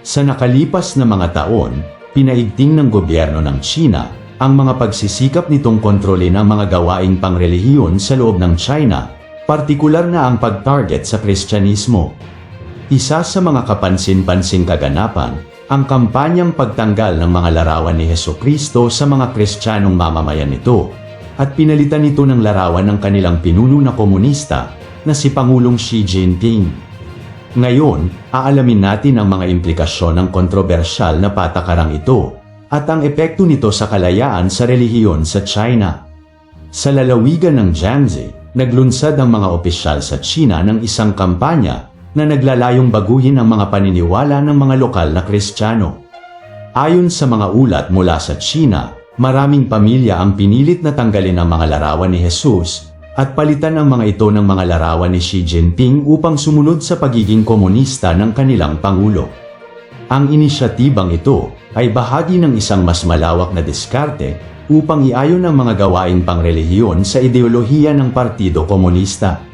Sa nakalipas na mga taon, pinaigting ng gobyerno ng China ang mga pagsisikap nitong kontrolin ang mga gawaing pangrelihiyon sa loob ng China, partikular na ang pag-target sa Kristyanismo. Isa sa mga kapansin-pansing kaganapan, ang kampanyang pagtanggal ng mga larawan ni Heso Kristo sa mga Kristiyanong mamamayan nito, at pinalitan ito ng larawan ng kanilang pinuno na komunista na si Pangulong Xi Jinping. Ngayon, aalamin natin ang mga implikasyon ng kontrobersyal na patakarang ito at ang epekto nito sa kalayaan sa relihiyon sa China. Sa lalawigan ng Jiangxi, naglunsad ang mga opisyal sa China ng isang kampanya na naglalayong baguhin ang mga paniniwala ng mga lokal na Kristiyano. Ayon sa mga ulat mula sa China, maraming pamilya ang pinilit na tanggalin ang mga larawan ni Jesus at palitan ang mga ito ng mga larawan ni Xi Jinping upang sumunod sa pagiging komunista ng kanilang pangulo. Ang inisyatibang ito ay bahagi ng isang mas malawak na diskarte upang iayon ang mga gawaing pangrelihiyon sa ideolohiya ng Partido Komunista.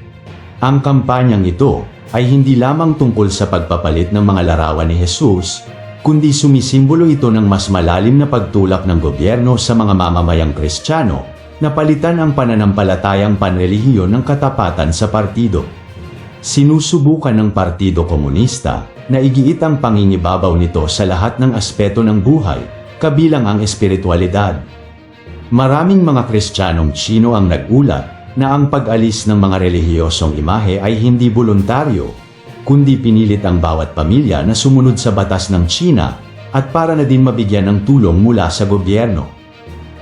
Ang kampanyang ito ay hindi lamang tungkol sa pagpapalit ng mga larawan ni Jesus, kundi sumisimbolo ito ng mas malalim na pagtulak ng gobyerno sa mga mamamayang Kristiyano na palitan ang pananampalatayang panrelihiyon ng katapatan sa partido. Sinusubukan ng Partido Komunista na igiit ang pangingibabaw nito sa lahat ng aspeto ng buhay, kabilang ang espiritualidad. Maraming mga Kristiyanong Chino ang nagulat na ang pag-alis ng mga relihiyosong imahe ay hindi voluntaryo, kundi pinilit ang bawat pamilya na sumunod sa batas ng China at para na din mabigyan ng tulong mula sa gobyerno.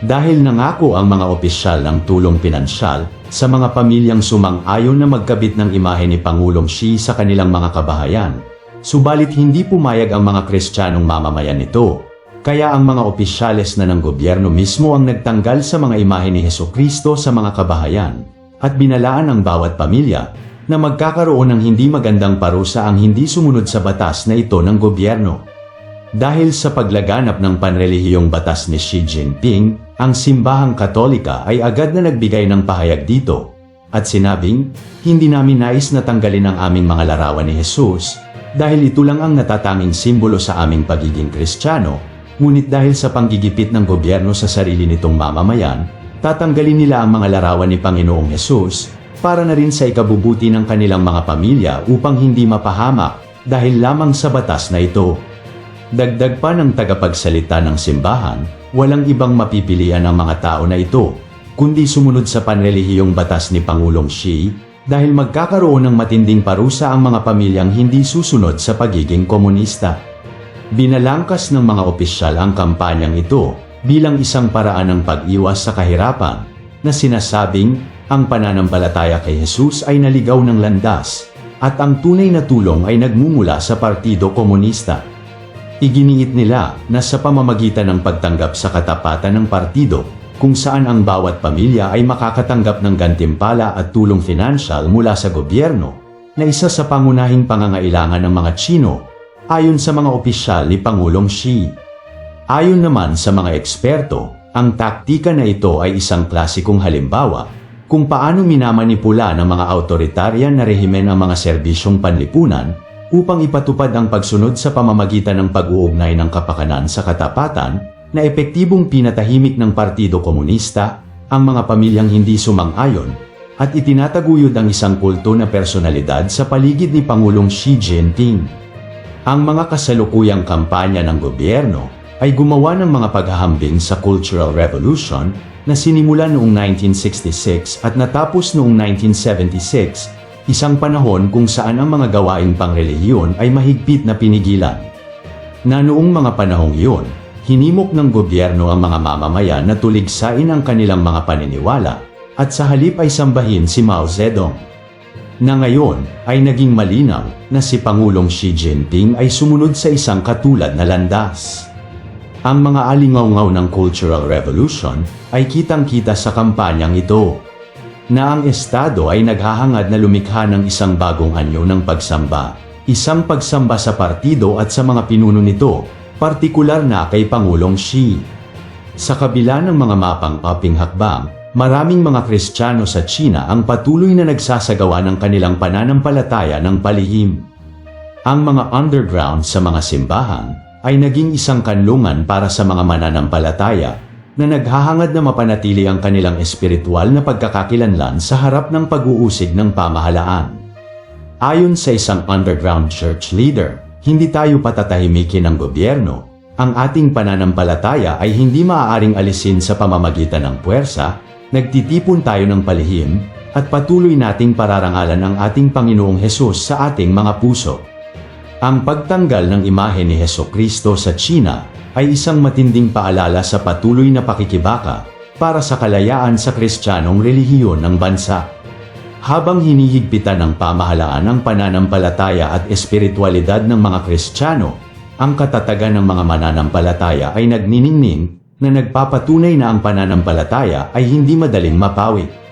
Dahil nangako ang mga opisyal ng tulong pinansyal sa mga pamilyang sumang-ayon na magkabit ng imahe ni Pangulong Xi sa kanilang mga kabahayan, subalit hindi pumayag ang mga Kristiyanong mamamayan nito. Kaya ang mga opisyales na ng gobyerno mismo ang nagtanggal sa mga imahe ni Heso Kristo sa mga kabahayan at binalaan ang bawat pamilya na magkakaroon ng hindi magandang parusa ang hindi sumunod sa batas na ito ng gobyerno. Dahil sa paglaganap ng panrelihiyong batas ni Xi Jinping, ang simbahang katolika ay agad na nagbigay ng pahayag dito at sinabing, hindi namin nais na tanggalin ang aming mga larawan ni Jesus dahil ito lang ang natatanging simbolo sa aming pagiging kristyano Ngunit dahil sa panggigipit ng gobyerno sa sarili nitong mamamayan, tatanggalin nila ang mga larawan ni Panginoong Yesus para na rin sa ikabubuti ng kanilang mga pamilya upang hindi mapahamak dahil lamang sa batas na ito. Dagdag pa ng tagapagsalita ng simbahan, walang ibang mapipilian ang mga tao na ito, kundi sumunod sa panrelihiyong batas ni Pangulong Xi dahil magkakaroon ng matinding parusa ang mga pamilyang hindi susunod sa pagiging komunista. Binalangkas ng mga opisyal ang kampanyang ito bilang isang paraan ng pag-iwas sa kahirapan na sinasabing ang pananampalataya kay Jesus ay naligaw ng landas at ang tunay na tulong ay nagmumula sa Partido Komunista. Iginiit nila na sa pamamagitan ng pagtanggap sa katapatan ng partido kung saan ang bawat pamilya ay makakatanggap ng gantimpala at tulong finansyal mula sa gobyerno na isa sa pangunahing pangangailangan ng mga Chino ayon sa mga opisyal ni Pangulong Xi. Ayon naman sa mga eksperto, ang taktika na ito ay isang klasikong halimbawa kung paano minamanipula ng mga autoritaryan na rehimen ang mga serbisyong panlipunan upang ipatupad ang pagsunod sa pamamagitan ng pag-uugnay ng kapakanan sa katapatan na epektibong pinatahimik ng Partido Komunista ang mga pamilyang hindi sumang-ayon at itinataguyod ang isang kulto na personalidad sa paligid ni Pangulong Xi Jinping. Ang mga kasalukuyang kampanya ng gobyerno ay gumawa ng mga paghahambing sa Cultural Revolution na sinimula noong 1966 at natapos noong 1976, isang panahon kung saan ang mga gawaing pangrelihiyon ay mahigpit na pinigilan. Na noong mga panahong iyon, hinimok ng gobyerno ang mga mamamayan na tuligsain ang kanilang mga paniniwala at sa halip ay sambahin si Mao Zedong na ngayon ay naging malinaw na si Pangulong Xi Jinping ay sumunod sa isang katulad na landas. Ang mga alingaw ng Cultural Revolution ay kitang-kita sa kampanyang ito, na ang Estado ay naghahangad na lumikha ng isang bagong anyo ng pagsamba, isang pagsamba sa partido at sa mga pinuno nito, partikular na kay Pangulong Xi. Sa kabila ng mga mapang-aping hakbang, maraming mga Kristiyano sa China ang patuloy na nagsasagawa ng kanilang pananampalataya ng palihim. Ang mga underground sa mga simbahan ay naging isang kanlungan para sa mga mananampalataya na naghahangad na mapanatili ang kanilang espiritual na pagkakakilanlan sa harap ng pag-uusig ng pamahalaan. Ayon sa isang underground church leader, hindi tayo patatahimikin ng gobyerno. Ang ating pananampalataya ay hindi maaaring alisin sa pamamagitan ng puwersa, nagtitipon tayo ng palihim, at patuloy nating pararangalan ang ating Panginoong Hesus sa ating mga puso. Ang pagtanggal ng imahe ni Heso Kristo sa China ay isang matinding paalala sa patuloy na pakikibaka para sa kalayaan sa kristyanong relihiyon ng bansa. Habang hinihigpitan ng pamahalaan ang pananampalataya at espiritualidad ng mga Kristiyano, ang katatagan ng mga mananampalataya ay nagniningning na nagpapatunay na ang pananampalataya ay hindi madaling mapawi.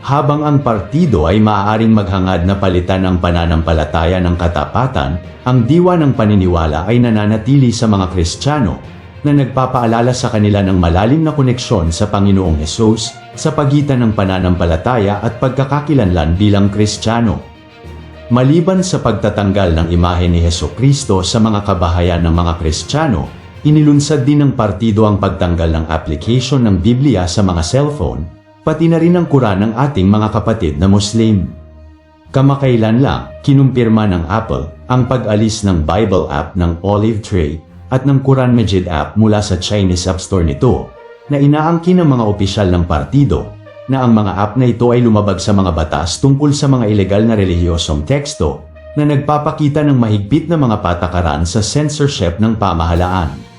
Habang ang partido ay maaaring maghangad na palitan ang pananampalataya ng katapatan, ang diwa ng paniniwala ay nananatili sa mga Kristiyano na nagpapaalala sa kanila ng malalim na koneksyon sa Panginoong Hesus sa pagitan ng pananampalataya at pagkakakilanlan bilang Kristiyano. Maliban sa pagtatanggal ng imahe ni Heso Kristo sa mga kabahayan ng mga Kristiyano, inilunsad din ng partido ang pagtanggal ng application ng Biblia sa mga cellphone, pati na rin ang Quran ng ating mga kapatid na Muslim. Kamakailan lang, kinumpirma ng Apple ang pag-alis ng Bible app ng Olive Tree at ng Quran Majid app mula sa Chinese App Store nito, na inaangkin ng mga opisyal ng partido na ang mga app na ito ay lumabag sa mga batas tungkol sa mga ilegal na relihiyosong teksto na nagpapakita ng mahigpit na mga patakaran sa censorship ng pamahalaan.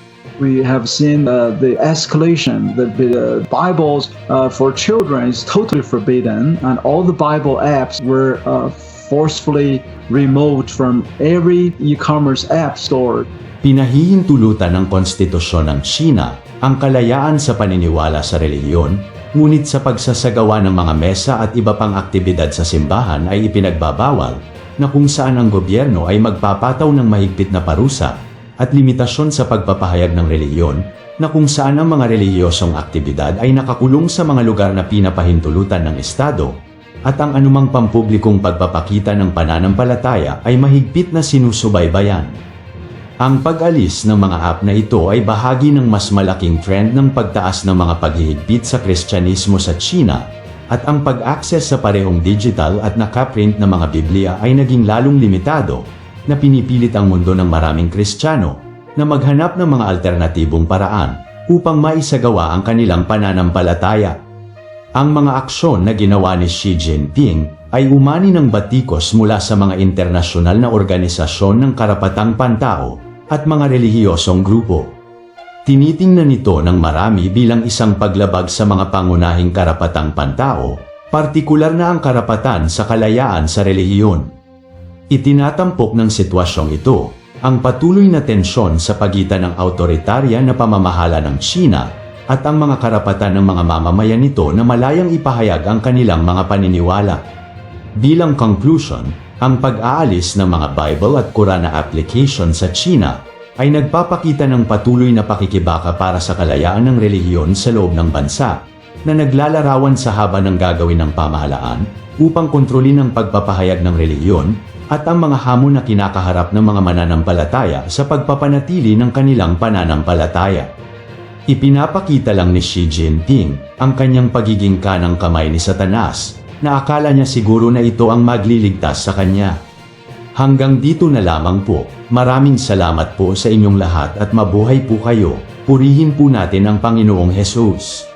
We have seen uh, the escalation. The, the Bibles uh, for children is totally forbidden, and all the Bible apps were uh, forcefully removed from every e-commerce app store. Pinahihintulutan ng konstitusyon ng China ang kalayaan sa paniniwala sa relihiyon, ngunit sa pagsasagawa ng mga mesa at iba pang aktibidad sa simbahan ay ipinagbabawal na kung saan ang gobyerno ay magpapataw ng mahigpit na parusa at limitasyon sa pagpapahayag ng relihiyon na kung saan ang mga relihiyosong aktibidad ay nakakulong sa mga lugar na pinapahintulutan ng Estado at ang anumang pampublikong pagpapakita ng pananampalataya ay mahigpit na sinusubaybayan. Ang pag-alis ng mga app na ito ay bahagi ng mas malaking trend ng pagtaas ng mga paghihigpit sa Kristyanismo sa China at ang pag-access sa parehong digital at nakaprint na mga Biblia ay naging lalong limitado na pinipilit ang mundo ng maraming Kristiyano na maghanap ng mga alternatibong paraan upang maisagawa ang kanilang pananampalataya. Ang mga aksyon na ginawa ni Xi Jinping ay umani ng batikos mula sa mga internasyonal na organisasyon ng karapatang pantao at mga relihiyosong grupo. Tinitingnan nito ng marami bilang isang paglabag sa mga pangunahing karapatang pantao, partikular na ang karapatan sa kalayaan sa relihiyon. Itinatampok ng sitwasyong ito ang patuloy na tensyon sa pagitan ng autoritarya na pamamahala ng China at ang mga karapatan ng mga mamamayan nito na malayang ipahayag ang kanilang mga paniniwala. Bilang conclusion, ang pag-aalis ng mga Bible at Quran na application sa China ay nagpapakita ng patuloy na pakikibaka para sa kalayaan ng relihiyon sa loob ng bansa na naglalarawan sa haba ng gagawin ng pamahalaan upang kontrolin ang pagpapahayag ng relihiyon at ang mga hamon na kinakaharap ng mga mananampalataya sa pagpapanatili ng kanilang pananampalataya. Ipinapakita lang ni Xi Jinping ang kanyang pagiging kanang kamay ni Satanas na akala niya siguro na ito ang magliligtas sa kanya. Hanggang dito na lamang po, maraming salamat po sa inyong lahat at mabuhay po kayo. Purihin po natin ang Panginoong Hesus.